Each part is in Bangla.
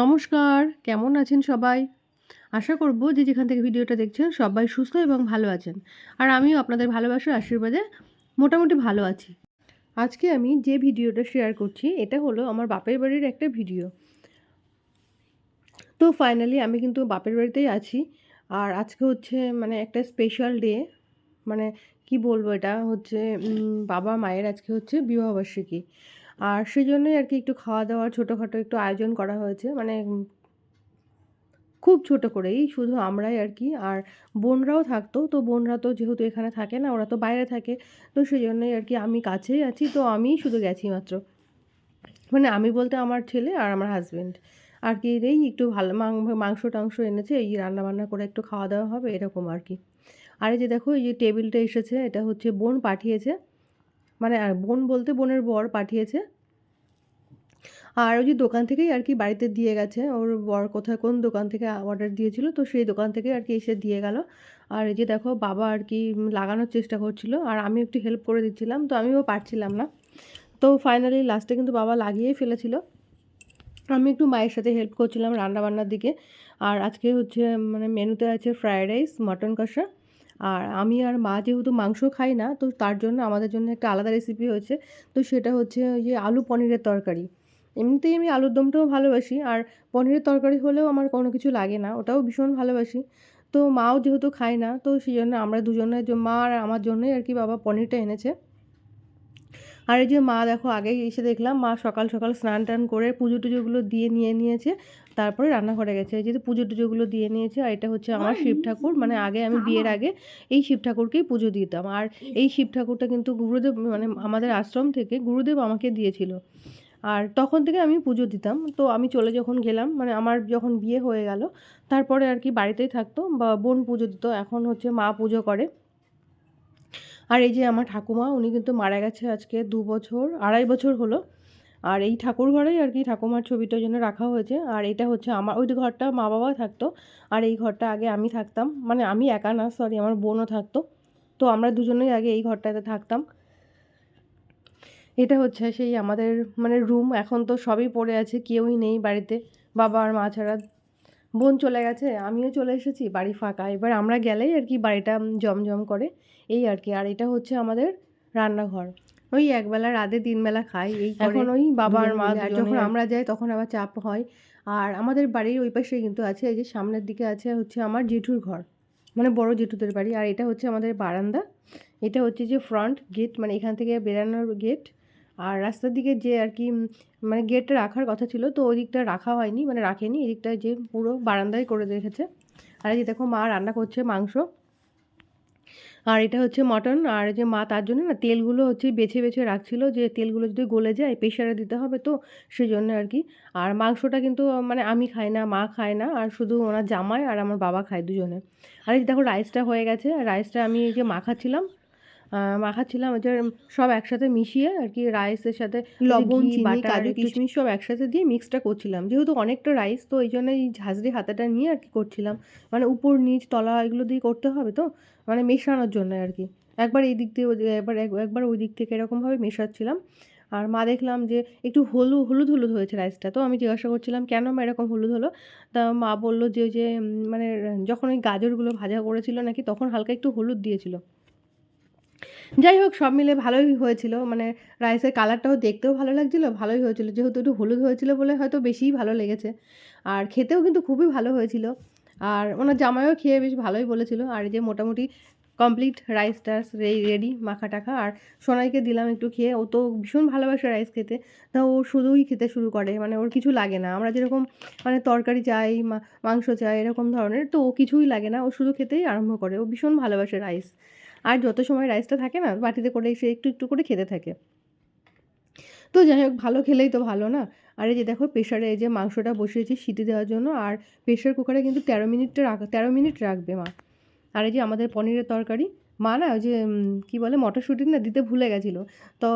নমস্কার, কেমন আছেন সবাই? আশা করব যে যেখান থেকে ভিডিওটা দেখছেন সবাই সুস্থ এবং ভালো আছেন। আর আমিও আপনাদের ভালোবাসার আশীর্বাদে মোটামুটি ভালো আছি। আজকে আমি যে ভিডিওটা শেয়ার করছি, এটা হলো আমার বাপের বাড়ির একটা ভিডিও। তো ফাইনালি আমি কিন্তু বাপের বাড়িতেই আছি। আর আজকে হচ্ছে মানে একটা স্পেশাল ডে মানে কি বলব এটা? হচ্ছে বাবা মায়ের আজকে হচ্ছে বিবাহবার্ষিকী। আর সেই জন্যই আর কি একটু খাওয়া দাওয়ার ছোটোখাটো একটু আয়োজন করা হয়েছে। মানে খুব ছোট করেই, শুধু আমরাই আর কি আর বোনরাও থাকতো, তো বোনরা তো যেহেতু এখানে থাকে না, ওরা তো বাইরে থাকে। তো সেই জন্যই আর কি আমি কাছেই আছি, তো আমিই শুধু গেছি মাত্র। মানে আমি বলতে আমার ছেলে আর আমার হাজব্যান্ড আর কি এই একটু ভালো মাংস টাংস এনেছে, এই রান্না বান্না করে একটু খাওয়া দাওয়া হবে, এরকম আর কি আর এই যে দেখো, এই যে টেবিলটা এসেছে, এটা হচ্ছে বোন পাঠিয়েছে। মানে আর বোন বলতে বোনের বর পাঠিয়েছে। আর ওই যে দোকান থেকেই আর কি বাড়িতে দিয়ে গেছে। ওর বর কোথায় কোন দোকান থেকে অর্ডার দিয়েছিল, তো সেই দোকান থেকে আর কি এসে দিয়ে গেল। আর এই যে দেখো, বাবা আর কি লাগানোর চেষ্টা করছিল, আর আমি একটু হেল্প করে দিচ্ছিলাম, তো আমিও পারছিলাম না। তো ফাইনালি লাস্টে কিন্তু বাবা লাগিয়েই ফেলেছিল। আমি একটু মায়ের সাথে হেল্প করছিলাম রান্নাবান্নার দিকে। আর আজকে হচ্ছে মানে মেনুতে আছে ফ্রায়েড রাইস মটন কষা। আর আমি আর মা যেহেতু মাংস খাই না, তো তার জন্য আমাদের জন্য একটা আলাদা রেসিপি হয়েছে। তো সেটা হচ্ছে ওই যে আলু পনিরের তরকারি। এমনিতেই আমি আলুর দমটাও ভালোবাসি আর পনিরের তরকারি হলেও আমার কোনো কিছু লাগে না, ওটাও ভীষণ ভালোবাসি। তো মাও যেহেতু খায় না, তো সেই জন্য আমরা দুজনের মা আর আমার জন্যই আর কি বাবা পনিরটা এনেছে। আর এই যে মা দেখো আগে এসে দেখলাম, মা সকাল সকাল স্নান টান করে পুজো টুজোগুলো দিয়ে নিয়ে নিয়েছে, তারপরে রান্নাঘরে গেছে। এই যে পুজো টুজোগুলো দিয়ে নিয়েছে আর এটা হচ্ছে আমার শিব ঠাকুর মানে আগে আমি বিয়ের আগে এই শিব ঠাকুরকেই পুজো দিতাম। আর এই শিব ঠাকুরটা কিন্তু গুরুদেব মানে আমাদের আশ্রম থেকে গুরুদেব আমাকে দিয়েছিল। আর তখন থেকে আমি পুজো দিতাম। তো আমি চলে যখন গেলাম মানে আমার যখন বিয়ে হয়ে গেল, তারপরে আর কি বাড়িতেই থাকতো বা বোন পুজো দিত, এখন হচ্ছে মা পুজো করে। আর এই যে আমার ঠাকুমা, উনি কিন্তু মারা গেছে আজকে দু বছর, আড়াই বছর হলো। আর এই ঠাকুর ঘরেই আর কি ঠাকুমার ছবিটার জন্য রাখা হয়েছে। আর এটা হচ্ছে আমার ওই ঘরটা মা বাবা থাকতো, আর এই ঘরটা আগে আমি থাকতাম। মানে আমি একা না সরি আমার বোনও থাকতো। তো আমরা দুজনেই আগে এই ঘরটাতে থাকতাম। এটা হচ্ছে সেই আমাদের মানে রুম এখন তো সবই পড়ে আছে কেউই নেই বাড়িতে বাবা আর মা ছাড়া। বোন চলে গেছে আমিও চলে এসেছি বাড়ি ফাঁকা। এবার আমরা গেলেই আর কি বাড়িটা জমজম করে এই আর কি। আর এটা হচ্ছে আমাদের রান্নাঘর। ওই একবেলা রাতে তিনবেলা খাই এই এখন ওই বাবা আর মা যখন আমরা যাই তখন আবার চাপ হয়। আর আমাদের বাড়ির ওই পাশে কিন্তু আছে এই যে সামনের দিকে আছে হচ্ছে আমার জেঠুর ঘর। মানে বড় জেঠুদের বাড়ি। আর এটা হচ্ছে আমাদের বারান্দা। এটা হচ্ছে যে ফ্রন্ট গেট মানে এখান থেকে বেরানোর গেট আর রাস্তার দিকে যে আর কি মানে গেটটা রাখার কথা ছিল, তো ওই দিকটা রাখা হয়নি মানে রাখেনি, এই এদিকটা যে পুরো বারান্দায় করে রেখেছে। আর এই যে দেখো মা রান্না করছে মাংস। আর এটা হচ্ছে মটন আর যে মা তার জন্য না তেলগুলো হচ্ছে বেছে বেছে রাখছিল, যে তেলগুলো যদি গলে যায় প্রেশারে দিতে হবে তো সেই জন্য আর কি। আর মাংসটা কিন্তু মানে আমি খাই না, মা খায় না, আর শুধু ওনার জামাই আর আমার বাবা খায় দুজনে। আর এই দেখো রাইসটা হয়ে গেছে রাইসটা আমি এই যে মাখাচ্ছিলাম মাখাচ্ছিলাম ওই যে সব একসাথে মিশিয়ে আর কি রাইসের সাথে লবণ চিনি কাজু কিশমিশ। সব একসাথে দিয়ে মিক্সটা করছিলাম। যেহেতু অনেকটা রাইস তো এই জন্য এই ঝাঁঝরি হাতাটা নিয়ে আর কি করছিলাম। মানে উপর নিচ তলা এগুলো দিয়ে করতে হবে তো? মানে মেশানোর জন্য আর কি। একবার এই দিক দিয়ে একবার এক- একবার ওই দিক থেকে এরকমভাবে মেশাচ্ছিলাম। আর মা দেখলাম যে একটু হলুদ হলুদ হলুদ হয়েছে রাইসটা তো আমি জিজ্ঞাসা করছিলাম কেন মা এরকম হলুদ হলো? তা মা বলল যে যে মানে যখন ওই গাজরগুলো ভাজা করেছিল নাকি তখন হালকা একটু হলুদ দিয়েছিল। যাই হোক, সব মিলে ভালোই হয়েছিল। মানে রাইসের কালারটাও দেখতেও ভালো লাগছিল, ভালোই হয়েছিল। যেহেতু একটু হলুদ হয়েছিল বলে হয়তো বেশিই ভালো লেগেছে। আর খেতেও কিন্তু খুবই ভালো হয়েছিল। আর ওনার জামাইও খেয়ে বেশ ভালোই বলেছিল। আর এই যে মোটামুটি কমপ্লিট রাইস টাইস রেডি মাখা টাখা আর সোনাইকে দিলাম একটু খেয়ে। ও তো ভীষণ ভালোবাসে রাইস খেতে। তা ও শুধুই খেতে শুরু করে। মানে ওর কিছু লাগে না। আমরা যেরকম মানে তরকারি চাই মাংস চাই, এরকম ধরনের, তো ও কিছুই লাগে না। ও শুধু খেতেই আরম্ভ করে। ও ভীষণ ভালোবাসে রাইস আর যত সময় রাইসটা থাকে না, বাটিতে করে সে একটু একটু করে খেতে থাকে। তো যাই হোক, ভালো খেলেই তো ভালো না? আর এই যে দেখো প্রেশারে এই যে মাংসটা বসিয়েছি সিটি দেওয়ার জন্য, আর প্রেশার কুকারে কিন্তু তেরো মিনিটটা রাখ, তেরো মিনিট রাখবে মা। আর এই যে আমাদের পনিরের তরকারি, মা না ওই যে কি বলে মটরশুঁটি না দিতে ভুলে গেছিল। তো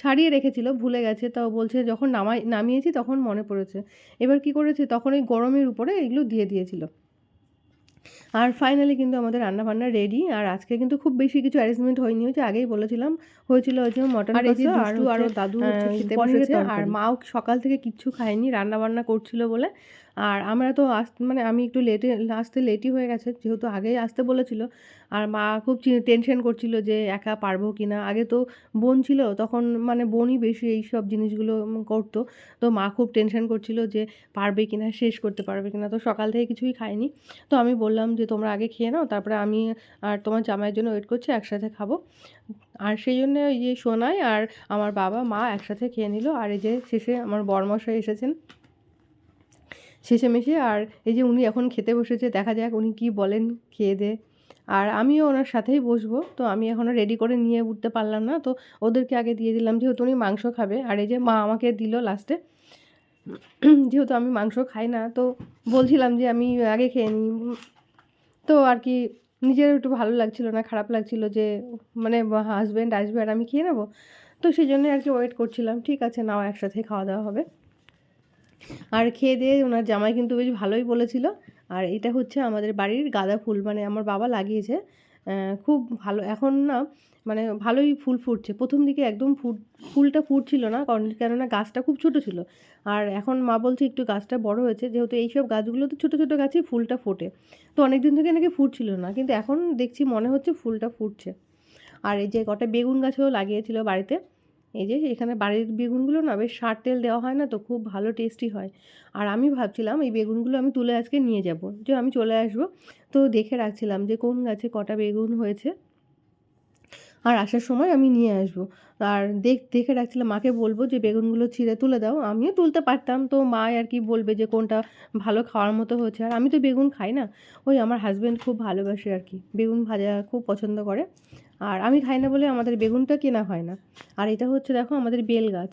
ছাড়িয়ে রেখেছিল, ভুলে গেছে। তো বলছে যখন নামাই, নামিয়েছি তখন মনে পড়েছে। এবার কি করেছে? তখন ওই গরমের উপরে এগুলো দিয়ে দিয়েছিল। আর ফাইনালি কিন্তু আমাদের রান্নাবান্না রেডি আর আজকে কিন্তু খুব বেশি কিছু অ্যারেঞ্জমেন্ট হয়নি হয়েছে আগেই বলেছিলাম হয়েছিল হচ্ছে মটন আর আর দাদু খেতে বসেছে আর। মাও সকাল থেকে কিচ্ছু খায়নি রান্নাবান্না করছিল বলে আর আমরা তো আস মানে আমি একটু লেটে, আসতে লেটই হয়ে গেছে, যেহেতু আগেই আসতে বলেছিল। আর মা খুব টেনশন করছিল যে একা পারব কি না আগে তো বোন ছিল, তখন মানে বোনই বেশি এই সব জিনিসগুলো করতো। তো মা খুব টেনশন করছিল যে পারবে কি না শেষ করতে পারবে কি না তো সকাল থেকে কিছুই খায়নি তো আমি বললাম যে, তোমরা আগে খেয়ে নাও, তারপরে আমি আর তোমার জামাইয়ের জন্য ওয়েট করছি, একসাথে খাব। আর সেই জন্য ওই যে সোনাই আর আমার বাবা, মা একসাথে খেয়ে নিল। আর এই যে শেষে আমার বরমশাই এসেছেন। শেষে মেশে আর এই যে উনি এখন খেতে বসেছে, দেখা যাক উনি কি বলেন খেয়ে দে। আর আমিও ওনার সাথেই বসবো, তো আমি এখনও রেডি করে নিয়ে উঠতে পারলাম না, তো ওদেরকে আগে দিয়ে দিলাম। যেহেতু উনি মাংস খাবে, আর এই যে মা আমাকে দিল লাস্টে যেহেতু আমি মাংস খাই না, তো বলছিলাম যে আমি আগে খেয়ে নিই। তো আর কি নিজের একটু ভালো লাগছিল না, খারাপ লাগছিল যে মানে হাজব্যান্ড আসবে আর আমি খেয়ে নেব। তো সেই জন্য আর কি ওয়েট করছিলাম। ঠিক আছে, নাও একসাথে খাওয়া দাওয়া হবে। আর খেয়ে দিয়ে ওনার জামাই কিন্তু বেশ ভালোই বলেছিল। আর এটা হচ্ছে আমাদের বাড়ির গাঁদা ফুল মানে আমার বাবা লাগিয়েছে। খুব ভালো, এখন না মানে ভালোই ফুল ফুটছে। প্রথম দিকে একদম ফুট, ফুলটা ফুটছিল না, কারণ কেননা গাছটা খুব ছোট ছিল। আর এখন মা বলছে একটু গাছটা বড় হয়েছে, যেহেতু এইসব গাছগুলো তো ছোটো ছোটো গাছেই ফুলটা ফোটে। তো অনেক দিন থেকে নাকি ফুটছিল না, কিন্তু এখন দেখছি মনে হচ্ছে ফুলটা ফুটছে। আর এই যে কটা বেগুন গাছও লাগিয়েছিল বাড়িতে। এই যে এখানে বাড়ির বেগুনগুলো না বেশ সার তেল দেওয়া হয় না তো খুব ভালো টেস্টি হয়। আর আমি ভাবছিলাম এই বেগুনগুলো আমি তুলে আজকে নিয়ে যাব। যে আমি চলে আসব। তো দেখে রাখছিলাম যে কোন গাছে কটা বেগুন হয়েছে। আর আসার সময় আমি নিয়ে আসব। আর দেখ, দেখে রাখছিলাম, মাকে বলব যে, বেগুনগুলো ছিঁড়ে তুলে দাও। আমিও তুলতে পারতাম। তো মা আর কি বলবে যে, কোনটা ভালো খাওয়ার মতো হয়েছে আর আমি তো বেগুন খাই না। ওই আমার হাজব্যান্ড খুব ভালোবাসে আর কি। বেগুন ভাজা খুব পছন্দ করে। আর আমি খাই না বলে আমাদের বেগুনটা কেনা হয় না। আর এটা হচ্ছে, দেখো, আমাদের বেল গাছ।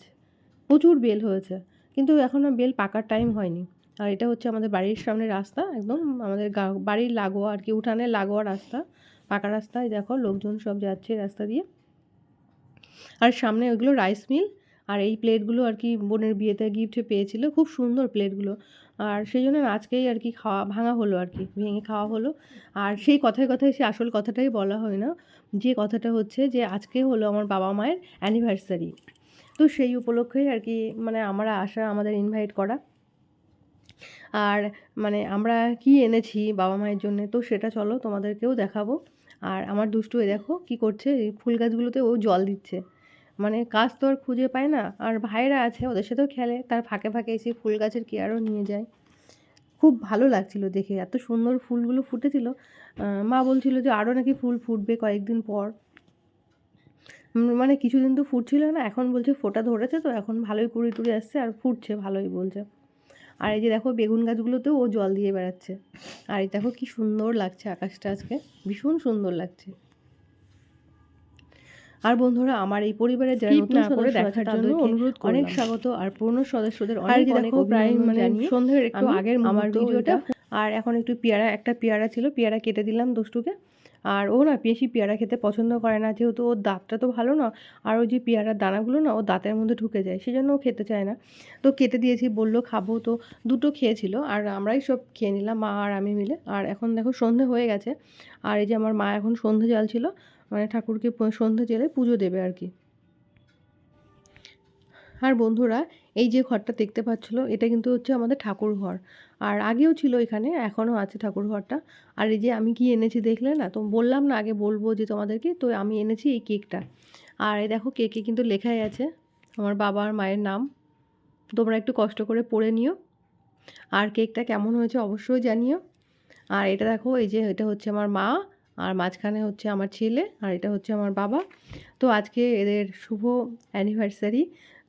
প্রচুর বেল হয়েছে। কিন্তু এখনও বেল পাকার টাইম হয়নি। আর এটা হচ্ছে আমাদের বাড়ির সামনে রাস্তা, একদম আমাদের বাড়ির লাগোয়া আর কি, উঠানের লাগোয়া রাস্তা। পাকা রাস্তায় দেখো লোকজন সব যাচ্ছে রাস্তা দিয়ে। আর সামনে ওইগুলো রাইস মিল আর এই প্লেটগুলো আর কি বোনের বিয়েতে গিফট পেয়েছিল, খুব সুন্দর প্লেটগুলো আর সেই জন্য আজকেই আর কি খাওয়া, ভাঙা হলো আর কি, ভেঙে খাওয়া হলো। আর সেই কথায় কথায় সে আসল কথাটাই বলা হয় না। যে কথাটা হচ্ছে যে আজকে হলো আমার বাবা মায়ের অ্যানিভার্সারি তো সেই উপলক্ষেই আর কি মানে আমরা আসা, আমাদের ইনভাইট করা। আর মানে আমরা কি এনেছি বাবা মায়ের জন্য, তো সেটা চলো তোমাদেরকেও দেখাবো। আর আমার দুষ্টু এ দেখো কি করছে, এই ফুল গাছগুলোতে ও জল দিচ্ছে। মানে কাজ তো আর খুঁজে পায় না, আর ভাইরা আছে, ওদের সাথেও খেলে, তার ফাঁকে ফাঁকে এসে ফুল গাছের কেয়ারও নিয়ে যায়। খুব ভালো লাগছিল দেখে, এত সুন্দর ফুলগুলো ফুটেছিল। মা বলছিল যে আরও নাকি ফুল ফুটবে কয়েকদিন পর। মানে কিছুদিন তো ফুটছিল না, এখন বলছে ফোটা ধরেছে তো, এখন ভালোই কুড়ি টুড়ি আসছে, আর ফুটছে ভালোই বলছে। আর এই যে দেখো বেগুন গাছগুলোতেও ও জল দিয়ে বেড়াচ্ছে। আর এই দেখো কি সুন্দর লাগছে আকাশটা আজকে ভীষণ সুন্দর লাগছে। আর বন্ধুরা আমার এই পরিবারের যারা নতুন করে দেখার জন্য অনুরোধ। অনেক স্বাগত। আর পুরনো সদস্যদের অনেক অনেক দেখো প্রায় অভিনন্দন মানে জানিয়ে সন্ধ্যের একটু আগের আমার ভিডিওটা আর এখন একটু পেয়ারা একটা পেয়ারা ছিল পেয়ারা কেটে দিলাম দুষ্টুকে আর ও না বেশি পেয়ারা খেতে পছন্দ করে না। যেহেতু ওর দাঁতটা তো ভালো না, আর ওই যে পেয়ারার দানাগুলো না ও দাঁতের মধ্যে ঢুকে যায়, সেজন্য ও খেতে চায় না। তো কেটে দিয়েছি, বলল খাব তো, দুটো খেয়েছিল, আর আমরাই সব খেয়ে নিলাম, মা আর আমি মিলে। আর এখন দেখো সন্ধে হয়ে গেছে, আর এই যে আমার মা এখন সন্ধে ছিল মানে ঠাকুরকে সন্ধে জেলে পুজো দেবে আর কি। আর বন্ধুরা, এই যে ঘরটা দেখতে পাচ্ছিলো, এটা কিন্তু হচ্ছে আমাদের ঠাকুর ঘর। আর আগেও ছিল এখানে, এখনও আছে ঠাকুর ঘরটা। আর এই যে আমি কি এনেছি দেখলে না, তো বললাম না আগে বলব যে তোমাদেরকে, তো আমি এনেছি এই কেকটা। আর এই দেখো কেকে কিন্তু লেখাই আছে, আমার বাবা আর মায়ের নাম। তোমরা একটু কষ্ট করে পড়ে নিও। আর কেকটা কেমন হয়েছে অবশ্যই জানিও। আর এটা দেখো, এই যে এটা হচ্ছে আমার মা, আর মাঝখানে হচ্ছে আমার ছেলে, আর এটা হচ্ছে আমার বাবা। তো আজকে এদের শুভ অ্যানিভার্সারি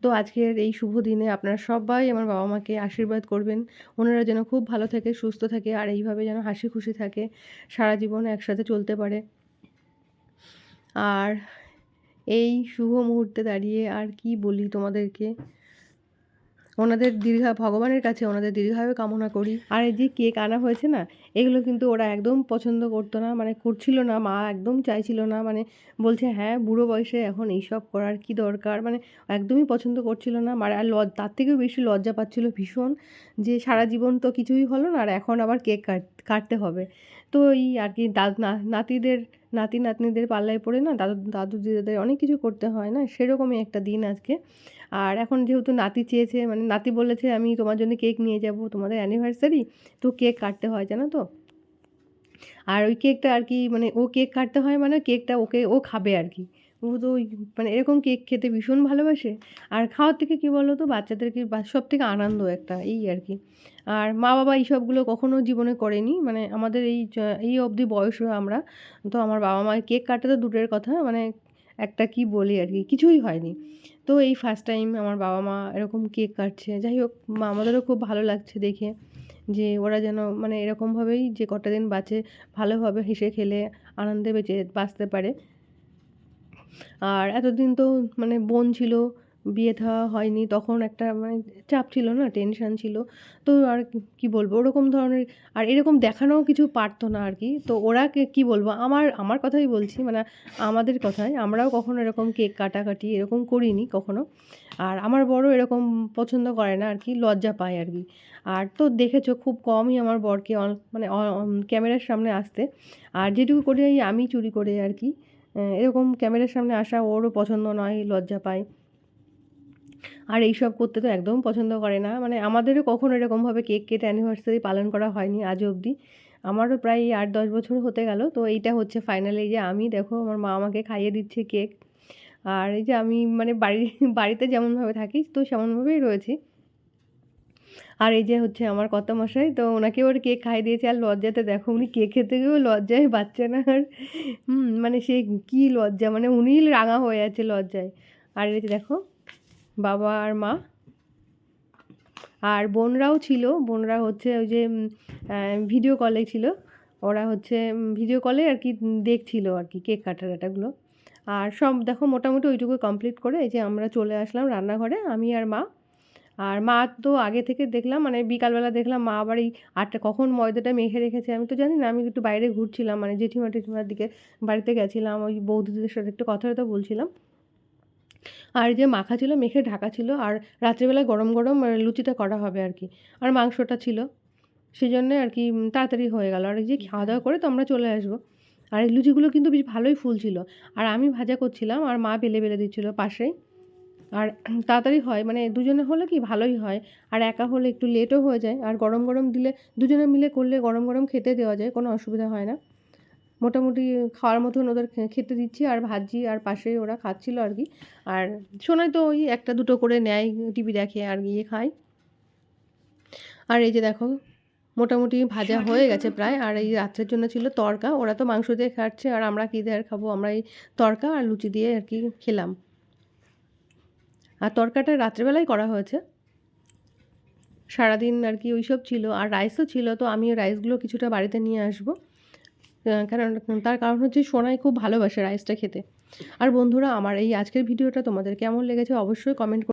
তো আজকের এই শুভ দিনে আপনারা সবাই আমার বাবা মাকে আশীর্বাদ করবেন। ওনারা যেন খুব ভালো থাকে, সুস্থ থাকে আর এইভাবে যেন হাসি খুশি থাকে, সারা জীবন একসাথে চলতে পারে। আর এই শুভ মুহূর্তে দাঁড়িয়ে আর কি বলি তোমাদেরকে? ওনাদের দীর্ঘা, ভগবানের কাছে ওনাদের দীর্ঘায়ু কামনা করি। আর এই যে কেক আনা হয়েছে না, এগুলো কিন্তু ওরা একদম পছন্দ করতো না মানে করছিল না, মা একদম চাইছিল না মানে বলছে হ্যাঁ বুড়ো বয়সে এখন এইসব করার কি দরকার? মানে একদমই পছন্দ করছিল না মানে আর লজ তার থেকেও বেশি লজ্জা পাচ্ছিল ভীষণ যে সারা জীবন তো কিছুই হলো না, আর এখন আবার কেক কাট, কাটতে হবে। তো এই আর কি নাতিদের নাতি নাতনিদের পাল্লায় পড়ে না, দাদু দাদু দিদাদের অনেক কিছু করতে হয় না, সেরকমই একটা দিন আজকে। আর এখন যেহেতু নাতি চেয়েছে মানে নাতি বলেছে আমি তোমার জন্য কেক নিয়ে যাব, তোমাদের অ্যানিভার্সারি তো কেক কাটতে হয়, জানো তো? আর ওই কেকটা আর কি মানে ও কেক কাটতে হয় মানে কেকটা ওকে, ও খাবে আর কি। ও তো মানে এরকম কেক খেতে ভীষণ ভালোবাসে। আর খাওয়ার থেকে কী বলো তো বাচ্চাদেরকে সব থেকে আনন্দ একটা, এই আর কি। আর মা বাবা এইসবগুলো কখনো জীবনে করেনি মানে আমাদের এই এই অবধি বয়স আমরা, তো আমার বাবা মায়ের কেক কাটতে তো দূরের কথা মানে একটা কি বলি আর কি, কিছুই হয়নি। তো এই ফার্স্ট টাইম আমার বাবা মা এরকম কেক কাটছে। যাই হোক আমাদেরও খুব ভালো লাগছে দেখে যে ওরা যেন মানে এরকমভাবেই যে কটা দিন বাঁচে, ভালোভাবে হেসে খেলে, আনন্দে বেঁচে বাঁচতে পারে। আর এতদিন তো মানে বোন ছিল বিয়ে থাওয়া হয়নি, তখন একটা মানে চাপ ছিল না টেনশান ছিল। তো আর কি বলব, ওরকম ধরনের, আর এরকম দেখানোও কিছু পারতো না আর কি। তো ওরা কি বলব, আমার আমার কথাই বলছি মানে আমাদের কথাই আমরাও কখনো এরকম কেক কাটাকাটি এরকম করিনি কখনো। আর আমার বড় এরকম পছন্দ করে না আর কি, লজ্জা পায় আর কি। আর তো দেখেছ, খুব কমই আমার বরকে মানে ক্যামেরার সামনে আসতে। আর যেটুকু করি আমি চুরি করে আর কি এরকম ক্যামেরার সামনে আসা ওরও পছন্দ নয়, লজ্জা পায়। আর এইসব করতে তো একদম পছন্দ করে না। মানে আমাদেরও কখনো এরকমভাবে কেক কেটে অ্যানিভার্সারি পালন করা হয়নি আজ অবধি। আমারও প্রায় আট দশ বছর হতে গেল, তো এইটা হচ্ছে ফাইনালি যে আমি, দেখো আমার মা আমাকে খাইয়ে দিচ্ছে কেক। আর এই যে আমি মানে বাড়ি, বাড়িতে যেমনভাবে থাকি, তো সেমনভাবেই রয়েছি। আর এই যে হচ্ছে আমার কত মশাই তো ওনাকে ওর কেক খাইয়ে দিয়েছে। আর লজ্জাতে দেখো উনি কেক খেতে গিয়েও লজ্জায় বাচ্চা না। আর মানে সে কী লজ্জা মানে উনিই রাঙা হয়ে আছে লজ্জায়। আর এই যে দেখো বাবা আর মা। আর বোনরাও ছিল, বোনরা হচ্ছে ওই যে ভিডিও কলে ছিল। ওরা হচ্ছে ভিডিও কলে আর কি দেখছিল আর কি কেক কাটার কাটাগুলো আর সব দেখো মোটামুটি ওইটুকু কমপ্লিট করে এই যে আমরা চলে আসলাম রান্নাঘরে, আমি আর মা। আর মা তো আগে থেকে দেখলাম মানে বিকালবেলা দেখলাম মা আবার এই আটটা, কখন ময়দাটা মেখে রেখেছে আমি তো জানি না, আমি একটু বাইরে ঘুরছিলাম মানে জেঠিমা টেঠিমার দিকে বাড়িতে গেছিলাম, ওই বৌদিদের সাথে একটু কথা বলছিলাম। আর যে মাখা ছিল, মেখে ঢাকা ছিল, আর রাত্রিবেলায় গরম গরম লুচিটা করা হবে আর কি। আর মাংসটা ছিল। সেই জন্যে আর কি তাড়াতাড়ি হয়ে গেল। আর যে খাওয়া দাওয়া করে তো আমরা চলে আসব। আর এই লুচিগুলো কিন্তু বেশ ভালোই ফুল ছিল। আর আমি ভাজা করছিলাম, আর মা বেলে বেলে দিচ্ছিল পাশেই। আর তাড়াতাড়ি হয় মানে দুজনে হলে কি ভালোই হয়। আর একা হলে একটু লেটও হয়ে যায়। আর গরম গরম দিলে দুজনে মিলে করলে গরম গরম খেতে দেওয়া যায়, কোনো অসুবিধা হয় না। মোটামুটি খাওয়ার মতন ওদের খেতে দিচ্ছি আর ভাজি আর পাশে ওরা খাচ্ছিল আর কি। আর শোনায় তো ওই একটা দুটো করে নেয় টিভি দেখে আর গিয়ে খায়। আর এই যে দেখো মোটামুটি ভাজা হয়ে গেছে প্রায়। আর এই রাত্রের জন্য ছিল তরকা ওরা তো মাংস দিয়ে খাচ্ছে আর আমরা কী দিয়ে আর খাব? আমরা এই তরকা আর লুচি দিয়ে আর কি খেলাম। আর তরকাটা রাত্রেবেলায় করা হয়েছে। সারাদিন আর কি ওইসব ছিল। আর রাইসও ছিল তো আমি রাইসগুলো কিছুটা বাড়িতে নিয়ে আসব। কারণ তার কারণ হচ্ছে সোনাই খুব ভালোবাসে রাইসটা খেতে। আর বন্ধুরা, আমার এই আজকের ভিডিওটা তোমাদের কেমন লেগেছে অবশ্যই কমেন্ট